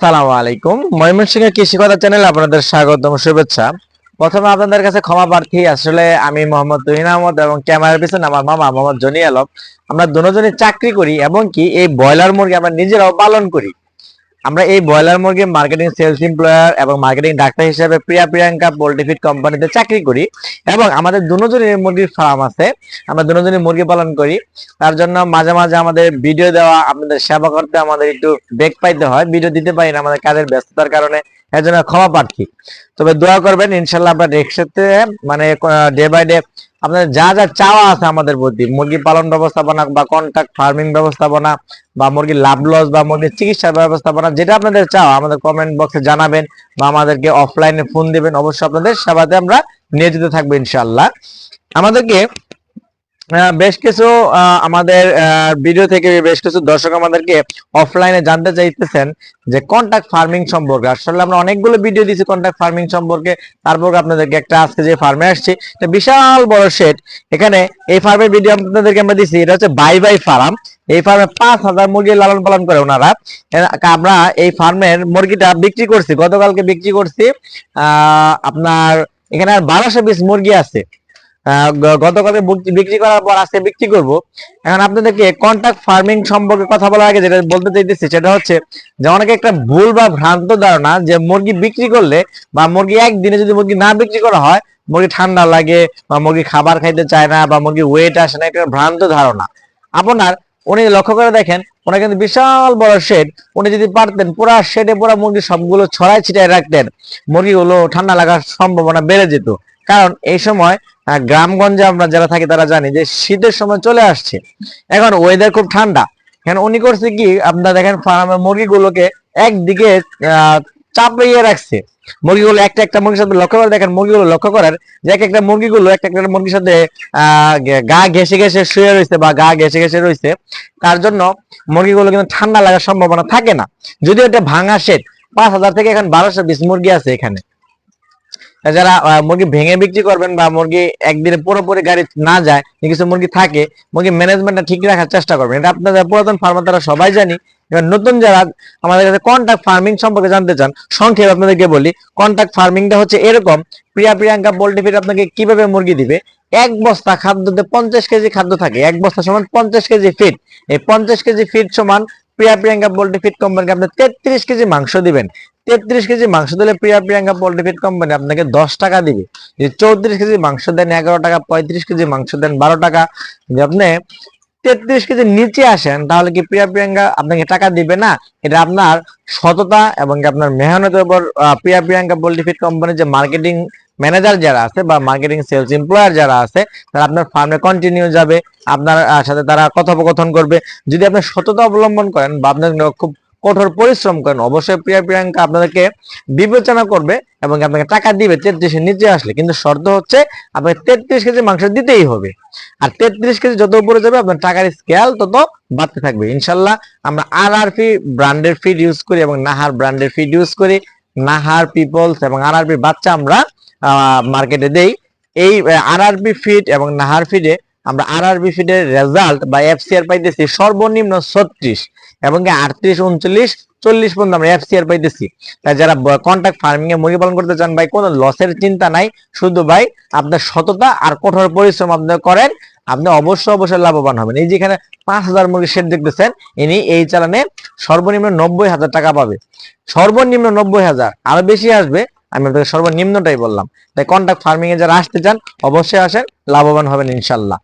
সালামু আলাইকুম। ময়মনসিংহ কৃষি কথা চ্যানেল আপনাদের স্বাগতম, শুভেচ্ছা। প্রথমে আপনাদের কাছে ক্ষমা প্রার্থী, আসলে আমি মোহাম্মদ তুহিন আহমদ এবং ক্যামেরার পিছনে আমার মামা মোহাম্মদ জনি আলম। আমরা দুজনে চাকরি করি, এবং কি এই ব্রয়লার মুরগি আমরা নিজেরাও পালন করি। আমরা এই ব্রয়লার মুরগি মার্কেটিং সেলস এমপ্লয়ার এবং মার্কেটিং ডাক্তার হিসেবে প্রিয়া প্রিয়াঙ্কা পোল্ট্রি ফিড কোম্পানিতে চাকরি করি এবং আমাদের দুজনের মুরগির ফার্ম আছে। আমরা দুজনের মুরগি পালন করি। তার জন্য মাঝে মাঝে আমাদের ভিডিও দেওয়া, আপনাদের সেবা করতে আমাদের একটু বেগ পাইতে হয়। ভিডিও দিতে পারি না, আমাদের কাজের ব্যস্ততার কারণে এর জন্য ক্ষমা প্রার্থী। তবে দোয়া করবেন, ইনশাল্লাহ আমরা নেক্সট মানে ডে বাই ডে আপনাদের যা যা চাওয়া আছে আমাদের প্রতি। মুরগি পালন ব্যবস্থাপনা বা কন্ট্রাক্ট ফার্মিং ব্যবস্থাপনা বা মুরগির লাভ লস বা মুরগির চিকিৎসা ব্যবস্থাপনা, যেটা আপনাদের চাওয়া, আমাদের কমেন্ট বক্সে জানাবেন বা আমাদেরকে অফলাইনে ফোন দেবেন। অবশ্যই আপনাদের সেবাতে আমরা নিয়োজিত থাকব ইনশাল্লাহ আমাদেরকে বেশ কিছু আমাদের ভিডিও থেকে বেশ কিছু দর্শক আমাদেরকে অফলাইনে জানতে চাইতেছেন যে কন্টাক্ট ফার্মিং সম্পর্কে। আসলে আমরা অনেকগুলো ভিডিও দিয়েছি কন্টাক্ট ফার্মিং সম্পর্কে। তারপর আপনাদেরকে একটা আজকে যে ফার্মে আসছি বিশাল বড় শেড এখানে এই ফার্মের ভিডিও আপনাদেরকে আমরা দিচ্ছি এটা হচ্ছে বাই বাই ফার্ম এই ফার্মে পাঁচ হাজার মুরগি লালন পালন করে ওনারা। আমরা এই ফার্মের মুরগিটা বিক্রি করছি, গতকালকে বিক্রি করছি। আপনার এখানে আর বারোশো পিস মুরগি আছে। গতকালকে বুক- বিক্রি করার পর আজকে বিক্রি করব। এখন আপনাদেরকে কন্ট্রাক্ট ফার্মিং সম্পর্কে কথা বলার আগে যেটা বলতে চাইতেছি সেটা হচ্ছে যে অনেকে একটা ভুল বা ভ্রান্ত ধারণা যে মুরগি বিক্রি করলে বা মুরগি একদিনে যদি মুরগি না বিক্রি করা হয়, মুরগি ঠান্ডা লাগে বা মুরগি খাবার খাইতে চায় না বা মুরগি ওয়েট আসে না একটা ভ্রান্ত ধারণা। আপনার উনি লক্ষ্য করে দেখেন, ওনার কিন্তু বিশাল বড় শেড উনি যদি পারতেন, পুরা শেডে পুরা মুরগি সবগুলো ছড়াই ছিটাই রাখতেন, মুরগিগুলো ঠান্ডা লাগার সম্ভাবনা বেড়ে যেত। কারণ এই সময় গ্রামগঞ্জে আমরা যারা থাকি তারা জানি যে শীতের সময় চলে আসছে। এখন ওয়েদার খুব ঠান্ডা। এখন উনি করছে কি, আপনারা দেখেন ফার্মের মুরগিগুলোকে একদিকে চাপিয়ে রাখছে। মুরগিগুলো একটা একটা মুরগির সাথে লক্ষ্য করে দেখেন মুরগিগুলো লক্ষ্য করেন যে এক একটা মুরগিগুলো একটা একটা মুরগির সাথে গা ঘেসে ঘেসে শুয়ে রয়েছে বা গা ঘেসে ঘেসে রয়েছে, তার জন্য মুরগিগুলো কিন্তু ঠান্ডা লাগার সম্ভাবনা থাকে না। যদিও এটা ভাঙা শেড, পাঁচ হাজার থেকে এখন বারোশো বিশ মুরগি আছে এখানে। যারা মুরগি ভেঙে বিক্রি করবেন বা মুরগি একদিনে পুরোপুরি গাড়ি না যায় কিছু মুরগি থাকে, মুরগি ম্যানেজমেন্টটা ঠিক রাখার চেষ্টা করবেন। এটা আপনাদের পুরাতন ফার্মার তারা সবাই জানি এবার নতুন যারা আমাদের কাছে কন্টাক্ট ফার্মিং সম্পর্কে জানতে চান, সংক্ষেপে আপনাদেরকে বলি কন্টাক্ট ফার্মিংটা হচ্ছে এরকম, প্রিয়া প্রিয়াঙ্কা পোল্ট্রি ফিড আপনাকে কীভাবে মুরগি দিবে? এক বস্তা খাদ্যতে পঞ্চাশ কেজি খাদ্য থাকে, এক বস্তা সমান পঞ্চাশ কেজি ফিট এই পঞ্চাশ কেজি ফিট সমান প্রিয়া প্রিয়াঙ্কা পোল্ট্রি ফিড কোম্পানিকে আপনি তেত্রিশ কেজি মাংস দিবেন। তেত্রিশ কেজি মাংস দিলে Priya Priyanka poultry feed company আপনাকে দশ টাকা দিবে। যদি চৌত্রিশ কেজি মাংস দেন এগারো টাকা, পঁয়ত্রিশ কেজি মাংস দেন বারো টাকা, যদি আপনি তেত্রিশ কেজি নিচে আসেন, তাহলে কি প্রিয়া প্রিয়াঙ্কা আপনাকে টাকা দিবে না? এটা আপনার সততা এবং আপনার মেহনতের উপর প্রিয়া প্রিয়াঙ্কা পোল্ট্রি কোম্পানির যে মার্কেটিং ম্যানেজার যারা আছে বা মার্কেটিং সেলস এমপ্লয়ার যারা আছে, তারা আপনার ফার্মে কন্টিনিউ যাবে, আপনার সাথে তারা কথোপকথন করবে। যদি আপনি সততা অবলম্বন করেন বা আপনার খুব কঠোর পরিশ্রম করেন। অবশ্যই প্রিয়া প্রিয়াঙ্কা আপনাদেরকে বিবেচনা করবে এবং আপনাকে টাকা দিবে তেত্রিশের নিচে আসলে। কিন্তু শর্ত হচ্ছে আপনাকে তেত্রিশ কেজি মাংস দিতেই হবে। আর তেত্রিশ কেজি যত উপরে যাবে আপনার টাকার স্কেল তত বাড়তে থাকবে। ইনশাল্লাহ আমরা আর আর পি ব্র্যান্ডের ফিড ইউজ করি এবং নাহার ব্র্যান্ডের ফিড ইউজ করি। নাহার পিপলস এবং আর আর পি বাচ্চা আমরা মার্কেটে দেই। এই আর আর পি ফিড এবং নাহার ফিডে আমরা আর আর বি ফিডের রেজাল্ট বা এফসিআর পাইতেছি সর্বনিম্ন ছত্রিশ এবং আটত্রিশ, উনচল্লিশ, চল্লিশ পর্যন্ত আমরা এফসিআর পাইতেছি। তাই যারা কন্ট্রাক্ট ফার্মিং এ মুরগি পালন করতে চান ভাই, কোনো লসের চিন্তা নাই। শুধু ভাই, আপনার সততা আর কঠোর পরিশ্রম আপনি করেন, আপনি অবশ্যই অবশ্যই লাভবান হবেন। এই যেখানে পাঁচ হাজার মুরগি শেড দেখতেছেন, ইনি এই চালানে সর্বনিম্ন নব্বই হাজার টাকা পাবে। সর্বনিম্ন নব্বই হাজার, আরও বেশি আসবে, আমি আপনাকে সর্বনিম্নটাই বললাম। তাই কন্ট্রাক্ট ফার্মিং এ যারা আসতে চান, অবশ্যই আসেন, লাভবান হবেন ইনশাল্লাহ।